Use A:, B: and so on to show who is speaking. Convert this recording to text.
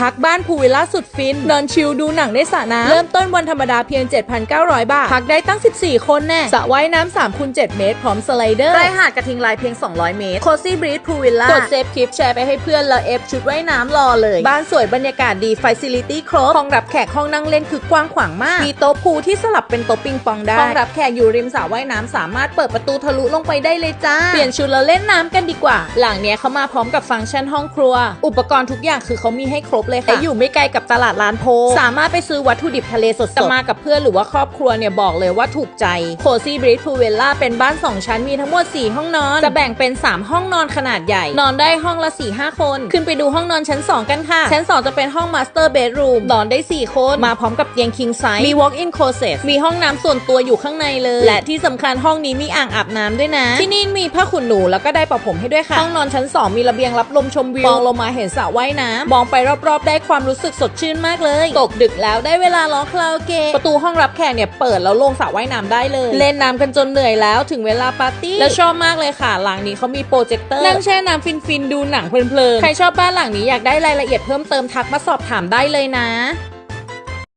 A: พักบ้านพูลวิลล่าสุดฟิน นอนชิลดูหนังได้สระน้ำเริ่มต้นวันธรรมดาเพียง 7,900 บาท พักได้ตั้ง 14 คนแน่สระว่ายน้ำ3คูณ7เมตร พร้อมสไลเดอร์
B: ใกล้หาดกระทิงลายเพียง 200 เมตรโคซี่บรีดพูวิลล่าก
A: ดเซฟคลิปแชร์ไปให้เพื่อนแล้วเอฟชุดว่ายน้ำรอเลย บ้านสวยบรรยากาศดีฟ a ซิลิตี้ครบห้องรับแขกห้องนั่งเล่นคือกว้างขวางมาก มีโต๊ะพูลที่สลับเป็นโต๊ะปิงปองได้ห้องรับแขกอยู่ริมสระว่ายน้ำสามารถเปิดประตูทะลุลงไปได้เลยจ้าเปลี่ยนชุดแล้วเล่นน้ำกันดีกว่า หลังเนี้ยเขามาพร้อมกับฟังก์ชันห้องครัว อุปกรณ์ทุกอย่างคือเขามีให้ครบเลยค่ะและอยู่ไม่ไกลกับตลาดลานโพ สามารถไปซื้อวัตถุดิบทะเลสดๆแต่มากับเพื่อนหรือว่าครอบครัวเนี่ยบอกเลยว่าถูกใจโคซี่บริดพูเวลล่าเป็นบ้าน 2 ชั้นมีทั้งหมด 4 ห้องนอน จะแบ่งเป็น 3 ห้องนอนขนาดใหญ่ นอนได้ห้องละ 4-5 คน ขึ้นไปดูห้องนอนชั้น 2 กันค่ะ ชั้น 2 จะเป็นห้องมาสเตอร์เบดรูมนอนได้ 4 คน มาพร้อมกับเตียง king size มี walk in closet มีห้องน้ำส่วนตัวอยู่ข้างในเลย และที่สำคัญห้องนี้มีอ่างอาบน้ำด้วยนะ ที่นี่มีผ้าขนหนูแล้วก็ได้ประผมให้ด้วยค่ะห้องนอนชั้น 2 มีระเบียงรับลมชมวิวมองลงมาเห็นสระว่ายน้ำมองไปรอบๆได้ความรู้สึกสดชื่นมากเลย ตกดึกแล้วได้เวลาร้องคาราโอเกะประตูห้องรับแขกเนี่ยเปิดแล้วลงสระว่ายน้ำได้เลย เล่นน้ำกันจนเหนื่อยแล้วถึงเวลาปาร์ตี้แล้วชอบมากเลยค่ะหลังนี้เขามีโปรเจคเตอร์นั่งแช่น้ำฟินๆดูหนังเพลินๆใครชอบบ้านหลังนี้อยากได้รายละเอียดเพิ่มเติมทักมาสอบถามได้เลยนะ